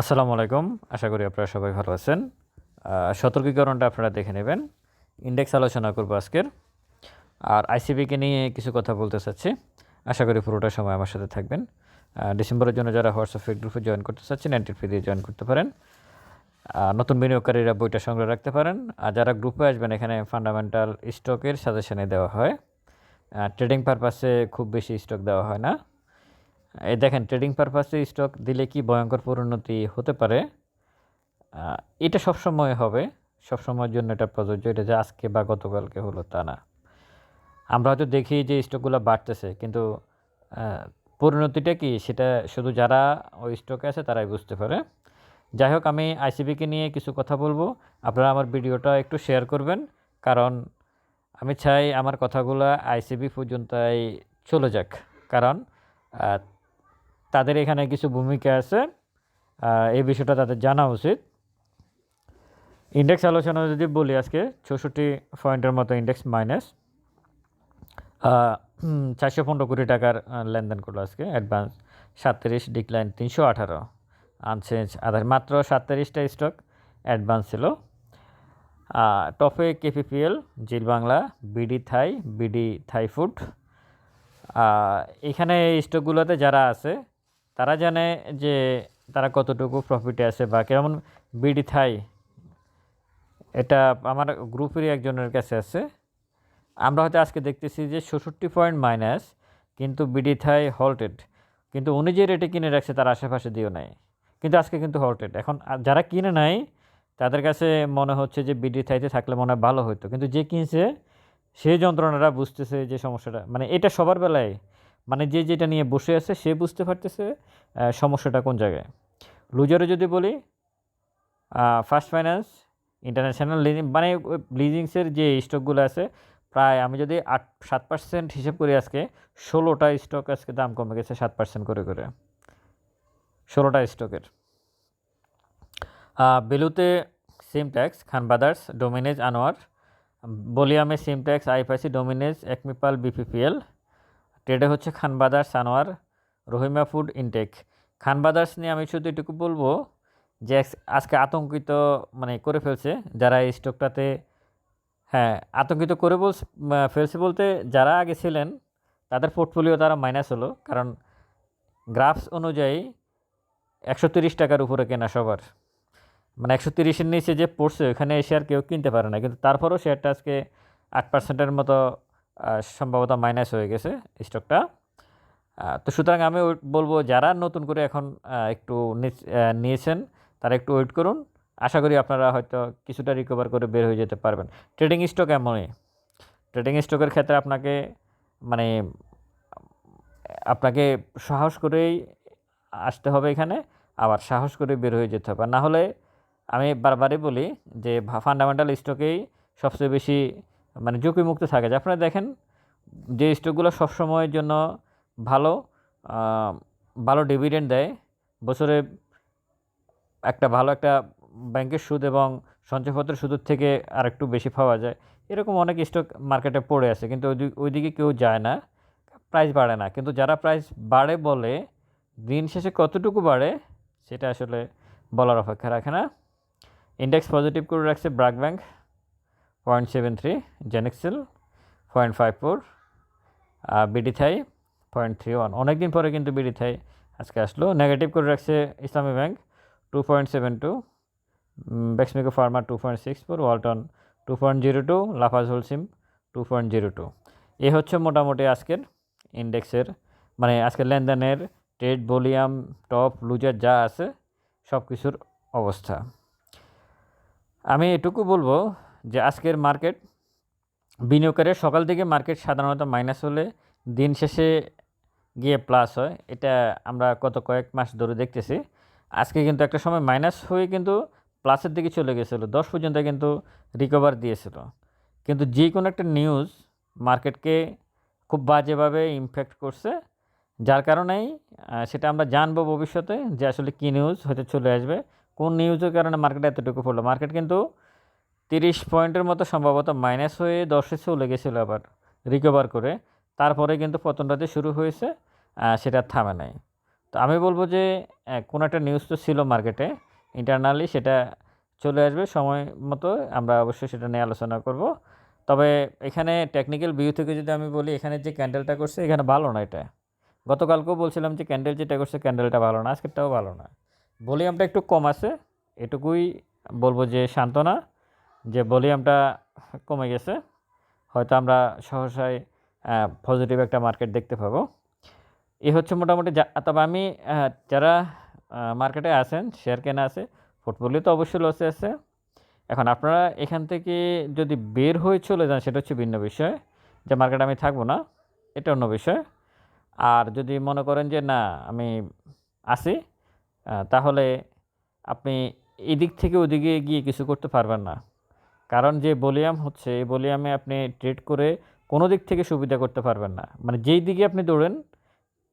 আসসালামু আলাইকুম। আশা করি আপনারা সবাই ভালো আছেন। সতর্কীকরণটা আপনারা দেখে নেবেন। ইন্ডেক্স আলোচনা করব আজকের। আর আইসিবিকে নিয়ে কিছু কথা বলতে চাচ্ছি। আশা করি পুরোটা সময় আমার সাথে থাকবেন। ডিসেম্বরের জন্য যারা হোয়াটসঅ্যাপ ফেক গ্রুপে জয়েন করতে চাচ্ছেন নাইনটিন ফি দিয়ে জয়েন করতে পারেন। নতুন বিনিয়োগকারীরা বইটা সংগ্রহ রাখতে পারেন। আর যারা গ্রুপে আসবেন, এখানে ফান্ডামেন্টাল স্টকের সাজেশনে দেওয়া হয়। ট্রেডিং পারপাসে খুব বেশি স্টক দেওয়া হয় না। এই দেখেন ট্রেডিং পারপাসে স্টক দিলে কি ভয়ঙ্কর পরিণতি হতে পারে? এটা সবসময় হবে। সবসময়ের জন্য এটা প্রযোজ্য। এটা যে আজকে বা গতকালকে হলো তা না। আমরা হয়তো দেখি যে স্টকগুলো বাড়তেছে, কিন্তু পরিণতিটা কি? সেটা শুধু যারা ওই স্টকে আছে তারাই বুঝতে পারে। যাই হোক, আমি আইসিবিকে নিয়ে কিছু কথা বলব। আপনারা আমার ভিডিওটা একটু শেয়ার করবেন, কারণ আমি চাই আমার কথাগুলো আইসিবি পর্যন্তই চলে যাক। কারণ তাদের এখানে কিছু ভূমিকা আছে। এই বিষয়টা তাদের জানা উচিত। ইন্ডেক্স আলোচনা যদি বলি আজকে চৌষট্টি পয়েন্টের মতো ইন্ডেক্স মাইনাস চারশো পনেরো কোটি টাকার লেনদেন করল আজকে অ্যাডভান্স সাতত্রিশ ডিক্লাইন তিনশো আঠারো আনচেঞ্জ আধার মাত্র সাতত্রিশটা স্টক অ্যাডভান্স ছিল। টপে KPPL Zeal Bangla BD Thai BD Thai food এখানে এই স্টকগুলোতে যারা আছে তারা জানে যে তারা কতটুকু প্রফিটে আছে বা কেমন বিডি থাই এটা আমার গ্রুপেরই একজনের কাছে আছে। আমরা হয়তো আজকে দেখতেছি যে ষষট্টি পয়েন্ট মাইনাস কিন্তু বিডি থাই হল্টেড কিন্তু উনি যে রেটে কিনে রাখছে তার আশেপাশে দিও নাই। কিন্তু আজকে কিন্তু হল্টেড এখন যারা কিনে নাই, তাদের কাছে মনে হচ্ছে যে বিডি থাইতে থাকলে মনে হয় ভালো হতো কিন্তু যে কিনছে সেই যন্ত্রণাটা বুঝতেছে যে সমস্যাটা। মানে এটা সবার বেলায় মানে যে যেটা নিয়ে বসে আছে সে বুঝতে পারতেছে সমস্যাটা কোন জায়গায়। লুজারে যদি বলি ফার্স্ট ফাইন্যান্স, ইন্টারন্যাশনাল লিজিং মানে লিজিংসের যে স্টকগুলো আছে, প্রায় আমি যদি আট, সাত পার্সেন্ট হিসেব করি আজকে, ষোলোটা স্টক আজকে দাম কমে গেছে সাত পার্সেন্ট করে করে। ষোলোটা স্টকের। বেলুতে Simtex Khan brothers Dominage, Anwar. বলিয়ামে Simtex আইপাসি ডোমিনেজ, একমিপাল, বিপিপিএল। ট্রেডে হচ্ছে Khan brothers Anwar Rahima food intech Khan brothers নিয়ে আমি শুধু এটুকু বলব যে আজকে আতঙ্কিত মানে করে ফেলছে যারা এই স্টকটাতে হ্যাঁ আতঙ্কিত করে বল ফেলছে বলতে যারা আগে ছিলেন তাদের পোর্টফোলিও তারা মাইনাস হলো। কারণ গ্রাফস অনুযায়ী একশো তিরিশ টাকার উপরে কেনা সবার। মানে একশো তিরিশের নিচে যে পড়ছে, ওখানে এসে আর কেউ কিনতে পারে না। কিন্তু তারপরেও শেয়ারটা আজকে আট পার্সেন্টের মতো সম্ভবত মাইনাস হয়ে গেছে স্টকটা তো সুতরাং আমি বলব যারা নতুন করে এখন একটু নিয়েছেন, তারা একটু ওয়েট করুন। আশা করি আপনারা হয়তো কিছুটা রিকভার করে বের হয়ে যেতে পারবেন। ট্রেডিং স্টক এমনই। ট্রেডিং স্টকের ক্ষেত্রে আপনাকে মানে আপনাকে সাহস করেই আসতে হবে এখানে, আবার সাহস করে বের হয়ে যেতে হবে। না হলে আমি বারবারই বলি যে ফান্ডামেন্টাল স্টকেই সবচেয়ে বেশি মানে ঝুঁকিমুক্ত থাকে। যে আপনারা দেখেন, যে স্টকগুলো সবসময়ের জন্য ভালো ভালো ডিভিডেন্ড দেয়, বছরে একটা ভালো একটা ব্যাংকের সুদ এবং সঞ্চয়পত্রের সুদের থেকে আর একটু বেশি পাওয়া যায়। এরকম অনেক স্টক মার্কেটে পড়ে আছে, কিন্তু ওই ওইদিকে কেউ যায় না প্রাইস বাড়ে না। কিন্তু যারা প্রাইস বাড়ে বলে, দিন শেষে কতটুকু বাড়ে, সেটা আসলে বলার অপেক্ষা রাখে না। ইন্ডেক্স পজিটিভ করে রাখছে BRAC bank. Point seven three জেনেক্সেল point five four BD Thai point three one. অনেক দিন পরে কিন্তু বিডি থাই আজকে আসলো। নেগেটিভ করে রাখছে Islami bank two point seven two Beximco pharma two point six four Walton two point zero two Lafarge Holcim two point zero two এ হচ্ছে মোটামুটি আজকের ইন্ডেক্সের মানে আজকের লেনদেনের ট্রেড ভলিউম টপ লুজার যা আছে সব কিছুর অবস্থা। আমি এটুকু বলব যে আজকের মার্কেট বিনিয়োগকারীর সকাল থেকে মার্কেট সাধারণত মাইনাস হলে দিন শেষে গিয়ে প্লাস হয়। এটা আমরা গত কয়েক মাস ধরে দেখতেছি। আজকে কিন্তু একটা সময় মাইনাস হয়ে কিন্তু প্লাসের দিকে চলে গেছিল। দশ পর্যন্ত কিন্তু রিকভার দিয়েছিল। কিন্তু যে কোনো একটা নিউজ মার্কেটকে খুব বাজেভাবে ইমপ্যাক্ট করছে, যার কারণেই সেটা আমরা জানব ভবিষ্যতে যে আসলে কী নিউজ হয়তো চলে আসবে, কোন নিউজের কারণে মার্কেট এতটুকু পড়ল। মার্কেট কিন্তু তিরিশ পয়েন্টের মতো সম্ভবত মাইনাস হয়ে দশে চলে গেছিল আবার রিকভার করে। তারপরে কিন্তু পতনটাতে শুরু হয়েছে সেটা থামে নাই। তো আমি বলব যে কোনো একটা নিউজ তো ছিল মার্কেটে ইন্টারনালি সেটা চলে আসবে, সময় মতো আমরা অবশ্যই সেটা নিয়ে আলোচনা করব। তবে এখানে টেকনিক্যাল ভিউ থেকে যদি আমি বলি, এখানে যে ক্যান্ডেলটা করছে, এখানে ভালো না এটা। গতকালকেও বলছিলাম যে ক্যান্ডেল যেটা করছে ক্যান্ডেলটা ভালো না, আজকেরটাও ভালো না। ভলিউমটা একটু কম আছে, এটুকুই বলব যে, সান্ত্বনা। যে ভলিউমটা কমে গেছে, হয়তো আমরা সহসায় পজিটিভ একটা মার্কেট দেখতে পাবো। এ হচ্ছে মোটামুটি তবে আমি যারা মার্কেটে আছেন শেয়ার কেনা আছে পোর্টফোলিও তো অবশ্যই লসে আছে। এখন আপনারা এখান থেকে যদি বের হয়ে চলে যান, সেটা হচ্ছে ভিন্ন বিষয়। যে মার্কেটে আমি থাকব না, এটা অন্য বিষয়। আর যদি মনে করেন যে না, আমি আসি তাহলে আপনি এদিক থেকে ওদিকে গিয়ে কিছু করতে পারবেন না। কারণ যে ভলিউম হচ্ছে, এই ভলিউমে আপনি ট্রেড করে কোনো দিক থেকে সুবিধা করতে পারবেন না। মানে যেই দিকে আপনি দৌড়েন,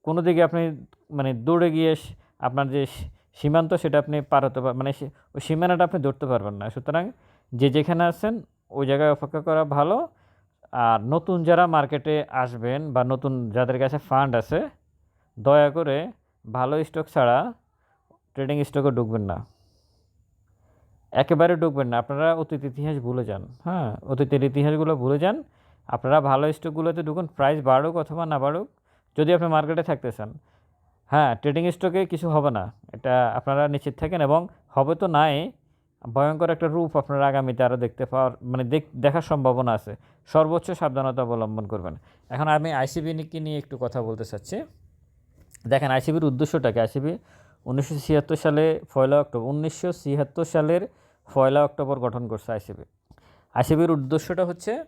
কোনো দিকে আপনি মানে দৌড়ে গিয়ে আপনার যে সীমান্ত সেটা আপনি পার হতে পার মানে ওই সীমানাটা আপনি ধরতে পারবেন না। সুতরাং যে যেখানে আছেন, ওই জায়গায় অপেক্ষা করা ভালো। আর নতুন যারা মার্কেটে আসবেন বা নতুন যাদের কাছে ফান্ড আছে, দয়া করে ভালো স্টক ছাড়া ট্রেডিং স্টকে ঢুকবেন না। একেবারে ঢুকবেন না। আপনারা অতীত ইতিহাস ভুলে যান। হ্যাঁ অতীতের ইতিহাসগুলো ভুলে যান। আপনারা ভালো স্টকগুলোতে ঢুকুন। প্রাইস বাড়ুক অথবা না বাড়ুক, যদি আপনি মার্কেটে থাকতে চান। হ্যাঁ ট্রেডিং স্টকে কিছু হবে না। এটা আপনারা নিশ্চিত থাকেন এবং হবে তো নাই। ভয়ঙ্কর একটা রূপ আপনারা আগামীতে আরও দেখতে পাওয়ার মানে দেখ- দেখার সম্ভাবনা আছে। সর্বোচ্চ সাবধানতা অবলম্বন করবেন। এখন আমি আইসিবি নিয়ে একটু কথা বলতে চাচ্ছি। দেখেন, আইসিবির উদ্দেশ্যটাকে আইসিবি উনিশশো ছিয়াত্তর সালে পয়লা অক্টোবর, উনিশশো ছিয়াত্তর সালের পয়লা অক্টোবর গঠন করছে আইসিবি। আইসিবির উদ্দেশ্যটা হচ্ছে,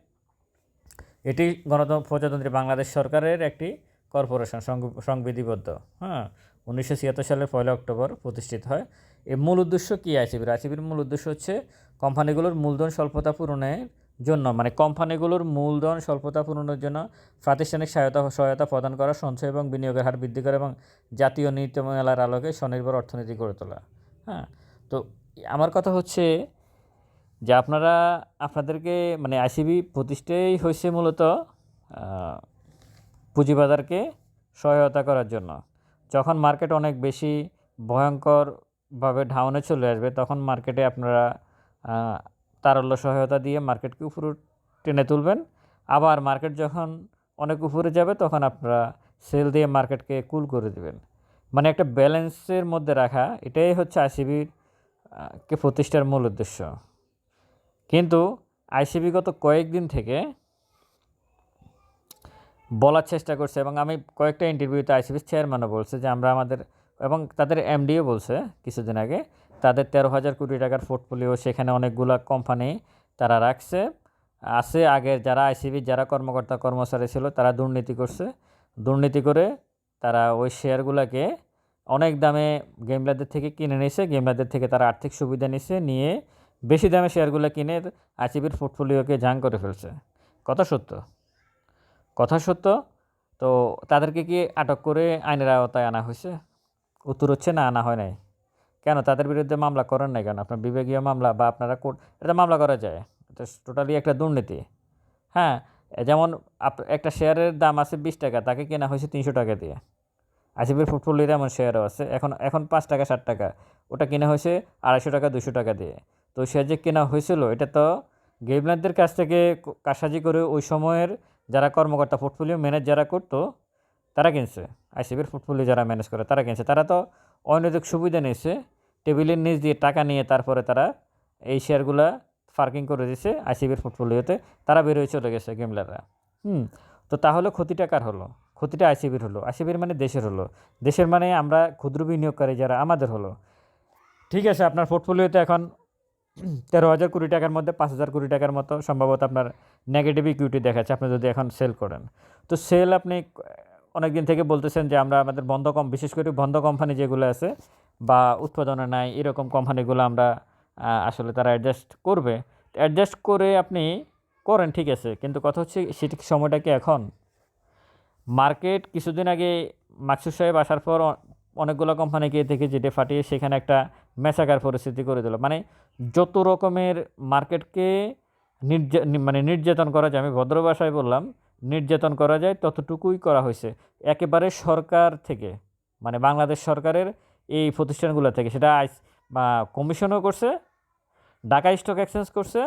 এটি গণতন্ত্র প্রজাতন্ত্রী বাংলাদেশ সরকারের একটি কর্পোরেশন সংবি- সংবিধিবদ্ধ। হ্যাঁ উনিশশো ছিয়াত্তর সালের পয়লা অক্টোবর প্রতিষ্ঠিত হয়। এর মূল উদ্দেশ্য কী আইসিবির? আইসিবির মূল উদ্দেশ্য হচ্ছে, কোম্পানিগুলোর মূলধন স্বল্পতা পূরণের জন্য মানে কোম্পানিগুলোর মূলধন স্বল্পতা পূরণের জন্য প্রাতিষ্ঠানিক সহায়তা সহায়তা প্রদান করা, সঞ্চয় এবং বিনিয়োগের হার বৃদ্ধি করা এবং জাতীয় নীতিমালার আলোকে স্বনির্ভর অর্থনীতি গড়ে তোলা। হ্যাঁ তো আমার কথা হচ্ছে যে আপনারা, আপনাদেরকে মানে আইসিবি প্রতিষ্ঠাই হয়েছে মূলত পুঁজিবাজারকে সহায়তা করার জন্য। যখন মার্কেট অনেক বেশি ভয়ঙ্করভাবে ঢাউনে চলে আসবে, তখন মার্কেটে আপনারা তারল্য সহায়তা দিয়ে মার্কেটকে উপরে টেনে তুলবেন। আবার মার্কেট যখন অনেক উপরে যাবে, তখন আপনারা সেল দিয়ে মার্কেটকে কুল করে দেবেন। মানে একটা ব্যালেন্সের মধ্যে রাখা, এটাই হচ্ছে আইসিবির কে প্রতিষ্ঠার মূল উদ্দেশ্য। কিন্তু আইসিবি গত কয়েকদিন থেকে বলার চেষ্টা করছে এবং আমি কয়েকটা ইন্টারভিউতে আইসিবির চেয়ারম্যানও বলছে যে আমরা আমাদের এবং তাদের এমডিও বলছে কিছুদিন আগে তাদের তেরো হাজার কোটি টাকার পোর্টফোলিও সেখানে অনেকগুলো কোম্পানি তারা রাখছে। আছে আগের যারা আইসিবির যারা কর্মকর্তা কর্মচারী ছিল, তারা দুর্নীতি করছে। দুর্নীতি করে তারা ওই শেয়ারগুলোকে অনেক দামে গেমলাদের থেকে কিনে নিয়েছে গেমলাদের থেকে তারা আর্থিক সুবিধা নিছে, নিয়ে বেশি দামে শেয়ারগুলো কিনে আইসিবির পোর্টফোলিওকে জাং করে ফেলছে। কথা সত্য? কথা সত্য? তো তাদেরকে কি আটক করে আইনের আওতায় আনা হয়েছে? উত্তর হচ্ছে না, আনা হয় নাই। কেন? তাদের বিরুদ্ধে মামলা করেন নাই কেন? আপনার বিভাগীয় মামলা বা আপনারা কোর্ট, এটা মামলা করা যায়। এটা টোটালি একটা দুর্নীতি। হ্যাঁ যেমন একটা শেয়ারের দাম আছে বিশ টাকা, তাকে কেনা হয়েছে তিনশো টাকা দিয়ে। আইসিবির ফুটবলের এমন শেয়ারও আছে, এখন এখন পাঁচ টাকা, ষাট টাকা, ওটা কেনা হয়েছে আড়াইশো টাকা দুশো টাকা দিয়ে। তো শেয়ার যে কেনা হয়েছিল, এটা তো গেমলারদের কাছ থেকে ক- কারসাজি করে ওই সময়ের যারা কর্মকর্তা পোর্টফোলিও ম্যানেজ যারা করতো, তারা কিনছে। আইসিবির পোর্টফোলিও যারা ম্যানেজ করে, তারা কিনছে। তারা তো অনৈতিক সুবিধা নিয়েছে। টেবিলের নিচ দিয়ে টাকা নিয়ে তারপরে তারা এই শেয়ারগুলা পার্কিং করে দিয়েছে আইসিবির পোর্টফোলিওতে। তারা বেরোয় চলে গেছে গেমলাররা। হুম, তো তাহলে ক্ষতিটা কার হলো? ক্ষতিটা আইসিবির হলো। আইসিবির মানে দেশের হলো। দেশের মানে আমরা ক্ষুদ্র বিনিয়োগকারী যারা আমাদের হলো। ঠিক আছে, আপনার পোর্টফোলিওতে এখন তেরো হাজার কোটি টাকার মধ্যে পাঁচ হাজার কোটি টাকার মতো সম্ভবত আপনার নেগেটিভ ইকুইটি দেখাচ্ছে। আপনি যদি এখন সেল করেন। তো সেল আপনি অনেক দিন থেকে বলতেছেন যে আমরা আমাদের বন্ধ কম, বিশেষ করে বন্ধ কোম্পানি যেগুলো আছে বা উৎপাদনে নাই, এরকম কোম্পানিগুলো আমরা আসলে তারা অ্যাডজাস্ট করবে। অ্যাডজাস্ট করে আপনি করেন, ঠিক আছে। কিন্তু কথা হচ্ছে সেটা সময়টা কি এখন? মার্কেট কিছুদিন আগে মাকসুদ সাহেব আসার পর অনেকগুলো কোম্পানিকে থেকে যেটা ফাটিয়ে সেখানে একটা মেসাকার পরিস্থিতি করে দিল। মানে যত রকমের মার্কেটকে নির্যা মানে নির্যাতন করা যায়, আমি ভদ্র ভাষায় বললাম নির্যাতন করা যায়, ততটুকুই করা হয়েছে। একেবারে সরকার থেকে মানে বাংলাদেশ সরকারের এই প্রতিষ্ঠানগুলো থেকে, সেটা আইস, বা কমিশনও করছে ঢাকা স্টক এক্সচেঞ্জ করছে,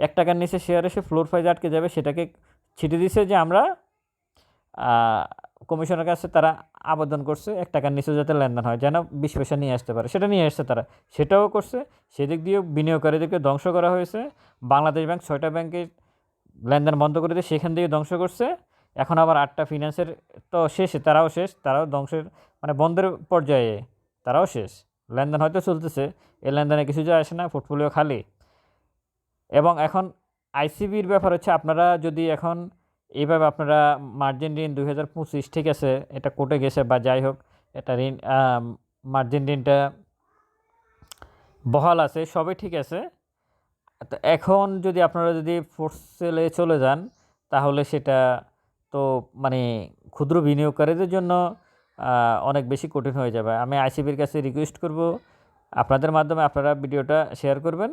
এক টাকার নিচে শেয়ার এসে ফ্লোর প্রাইজ আটকে যাবে, সেটাকে ছিটে দিছে যে আমরা কমিশনের কাছে তারা আবেদন করছে এক টাকার নিচে যাতে লেনদেন হয়, যেন বিশ পয়সা নিয়ে আসতে পারে। সেটা নিয়ে আসছে তারা, সেটাও করছে। সেদিক দিয়েও বিনিয়োগকারীদেরকে ধ্বংস করা হয়েছে। বাংলাদেশ ব্যাংক ছয়টা ব্যাংকে লেনদেন বন্ধ করে দিয়ে সেখান থেকে ধ্বংস করছে। এখন আবার আটটা ফিনান্সের তো শেষে, তারাও শেষ, তারাও ধ্বংসের মানে বন্ধের পর্যায়ে, তারাও শেষ। লেনদেন হয়তো চলতেছে, এই লেনদেনে কিছু যায় আসে না পোর্টফোলিও খালি। এবং এখন আইসিবির ব্যাপার হচ্ছে, আপনারা যদি এখন এইভাবে আপনারা মার্জিন ঋণ দুই হাজার পঁচিশ, ঠিক আছে, এটা কোর্টে গেছে বা যাই হোক, এটা ঋণ মার্জিন ঋণটা বহাল আছে, সবই ঠিক আছে। তো এখন যদি আপনারা যদি ফোর্স সেলে চলে যান, তাহলে সেটা তো মানে ক্ষুদ্র বিনিয়োগকারীদের জন্য অনেক বেশি কঠিন হয়ে যাবে। আমি আইসিবির কাছে রিকোয়েস্ট করব, আপনাদের মাধ্যমে আপনারা ভিডিওটা শেয়ার করবেন।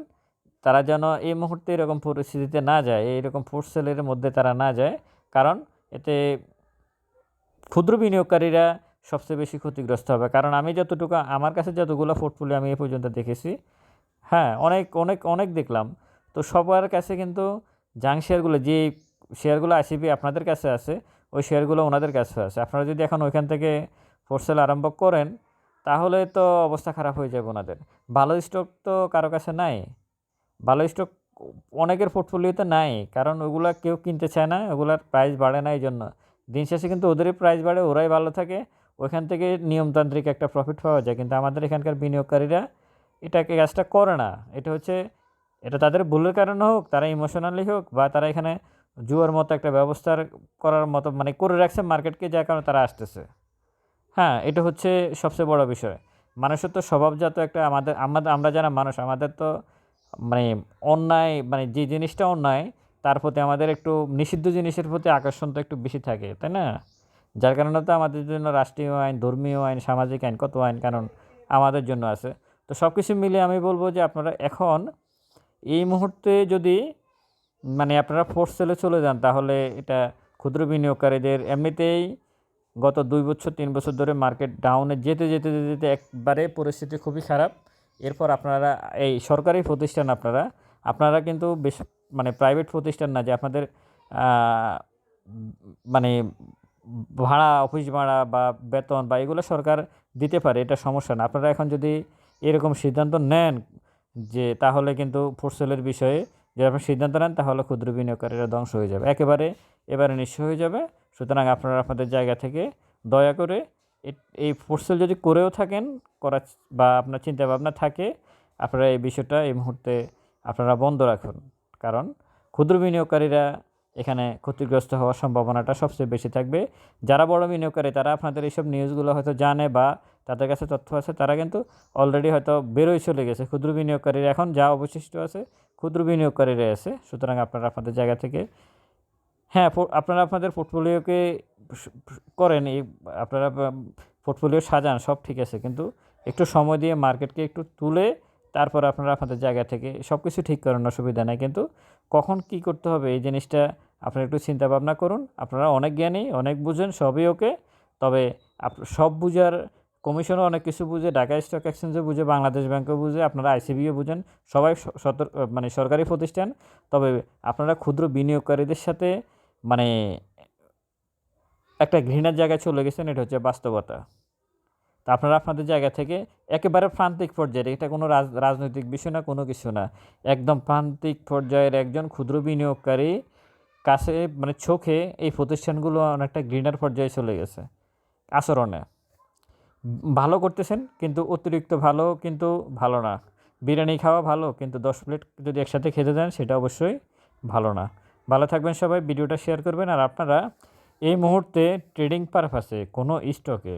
তারা যেন এই মুহূর্তে এরকম পরিস্থিতিতে না যায় এইরকম ফোর্স সেলের মধ্যে তারা না যায়। কারণ এতে ক্ষুদ্র বিনিয়োগকারীরা সবচেয়ে বেশি ক্ষতিগ্রস্ত হবে। কারণ আমি যতটুকু, আমার কাছে যতগুলো পোর্টফোলিও আমি এ পর্যন্ত দেখেছি হ্যাঁ অনেক অনেক অনেক দেখলাম। তো সবার কাছে কিন্তু জাং শেয়ারগুলো যে শেয়ারগুলো আইসিবি আপনাদের কাছে আছে, ওই শেয়ারগুলো ওনাদের কাছে আছে। আপনারা যদি এখন ওইখান থেকে ফোরসেল আরম্ভ করেন, তাহলে তো অবস্থা খারাপ হয়ে যাবে ওনাদের। ভালো স্টক তো কারও কাছে নাই। ভালো স্টক অনেকের পোর্টফোলিওতে নাই, কারণ ওগুলো কেউ কিনতে চায় না, ওগুলার প্রাইস বাড়ে না এই জন্য দিন শেষে কিন্তু ওদেরই প্রাইস বাড়ে, ওরাই ভালো থাকে। ওইখান থেকে নিয়মতান্ত্রিক একটা প্রফিট পাওয়া যায়, কিন্তু আমাদের এখানকার বিনিয়োগকারীরা এটাকে কাজটা করে না। এটা হচ্ছে, এটা তাদের ভুলের কারণে হোক, তারা ইমোশনালি হোক, বা তারা এখানে জুয়ার মতো একটা ব্যবস্থা করার মতো মানে করে রাখছে মার্কেটকে, যার কারণে তারা আসতেছে। হ্যাঁ এটা হচ্ছে সবচেয়ে বড় বিষয়। মানুষের তো স্বভাবজাত একটা আমাদের আমাদের, আমরা যারা মানুষ, আমাদের তো মানে অন্যায় মানে যে জিনিসটা অন্যায়, তার প্রতি আমাদের একটু নিষিদ্ধ জিনিসের প্রতি আকর্ষণ তো একটু বেশি থাকে, তাই না? যার কারণে তো আমাদের জন্য রাষ্ট্রীয় আইন, ধর্মীয় আইন, সামাজিক আইন, কত আইন, কারণ আমাদের জন্য আছে। তো সব কিছু মিলে আমি বলব যে আপনারা এখন এই মুহূর্তে যদি মানে আপনারা ফোর্স সেলে চলে যান, তাহলে এটা ক্ষুদ্র বিনিয়োগকারীদের এমনিতেই গত দুই বছর, তিন বছর ধরে মার্কেট ডাউনে যেতে যেতে যেতে যেতে একবারে পরিস্থিতি খুবই খারাপ। এরপর আপনারা, এই সরকারি প্রতিষ্ঠান আপনারা আপনারা কিন্তু বেশ মানে প্রাইভেট প্রতিষ্ঠান না, যে আপনাদের মানে ভাড়া অফিস ভাড়া বা বেতন বা এগুলো সরকার দিতে পারে, এটা সমস্যা না। আপনারা এখন যদি এরকম সিদ্ধান্ত নেন যে তাহলে কিন্তু ফোরসেলের বিষয়ে যদি আপনি সিদ্ধান্ত নেন, তাহলে ক্ষুদ্র বিনিয়োগকারীরা ধ্বংস হয়ে যাবে। একেবারে, এবারে নিঃস্ব হয়ে যাবে। সুতরাং আপনারা আপনাদের জায়গা থেকে দয়া করে এই ফোরসেল যদি করেও থাকেন করা বা আপনার চিন্তা ভাবনা থাকে, আপনারা এই বিষয়টা এই মুহূর্তে আপনারা বন্ধ রাখুন। কারণ ক্ষুদ্র বিনিয়োগকারীরা এখানে ক্ষতিগ্রস্ত হওয়ার সম্ভাবনাটা সবচেয়ে বেশি থাকবে। যারা বড় বিনিয়োগকারী, তারা আপনাদের এইসব নিউজগুলো হয়তো জানে বা তাদের কাছে তথ্য আছে, তারা কিন্তু অলরেডি হয়তো বেরোয় চলে গেছে ক্ষুদ্র বিনিয়োগকারীরা। এখন যা অবশিষ্ট আছে ক্ষুদ্র বিনিয়োগকারীরা আছে। সুতরাং আপনারা আপনাদের জায়গা থেকে হ্যাঁ আপনারা আপনাদের পোর্টফোলিওকে করেন, এই আপনারা পোর্টফোলিও সাজান, সব ঠিক আছে। কিন্তু একটু সময় দিয়ে মার্কেটকে একটু তুলে তারপর আপনারা আপনাদের জায়গা থেকে সব কিছু ঠিক করেন অসুবিধা নেই। কিন্তু কখন কি করতে হবে এই জিনিসটা আপনারা একটু চিন্তা ভাবনা করুন। আপনারা অনেক জ্ঞানী, অনেক বুঝেন, সবই ওকে। তবে সব বুঝার কমিশনও অনেক কিছু বুঝে, ঢাকা স্টক এক্সচেঞ্জও বুঝে, বাংলাদেশ ব্যাংকও বুঝে, আপনারা আইসিবিও বুঝেন। সবাই স- সতর মানে সরকারি প্রতিষ্ঠান। তবে আপনারা ক্ষুদ্র বিনিয়োগকারীদের সাথে মানে একটা ঘৃণার জায়গায় চলে গেছেন, এটা হচ্ছে বাস্তবতা। তা আপনারা আপনাদের জায়গা থেকে একেবারে প্রান্তিক পর্যায়ে এটা কোনো রাজ রাজনৈতিক বিষয় না, কোনো কিছু না। একদম প্রান্তিক পর্যায়ের একজন ক্ষুদ্র বিনিয়োগকারী কাছে মানে চোখে এই প্রতিষ্ঠানগুলো অনেকটা ঘৃণার পর্যায়ে চলে গেছে, আচরণে। ভালো করতেছেন, কিন্তু অতিরিক্ত ভালো কিন্তু ভালো না। বিরিয়ানি খাওয়া ভালো, কিন্তু দশ প্লেট যদি একসাথে খেতে দেন, সেটা অবশ্যই ভালো না। ভালো থাকবেন সবাই, ভিডিওটা শেয়ার করবেন। আর আপনারা এই মুহূর্তে ট্রেডিং পারপাসে কোনো স্টকে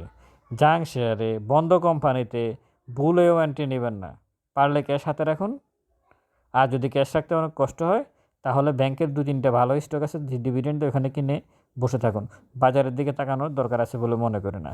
জাং শেয়ারে, বন্ধ কোম্পানিতে ভুলেও এন্ট্রি নেবেন না। পারলে ক্যাশ হাতে রাখুন। আর যদি ক্যাশ রাখতে অনেক কষ্ট হয়, তাহলে ব্যাংকের দু তিনটে ভালো স্টক আছে ডিভিডেন্ড ওখানে কিনে বসে থাকুন। বাজারের দিকে তাকানোর দরকার আছে বলে মনে করি না।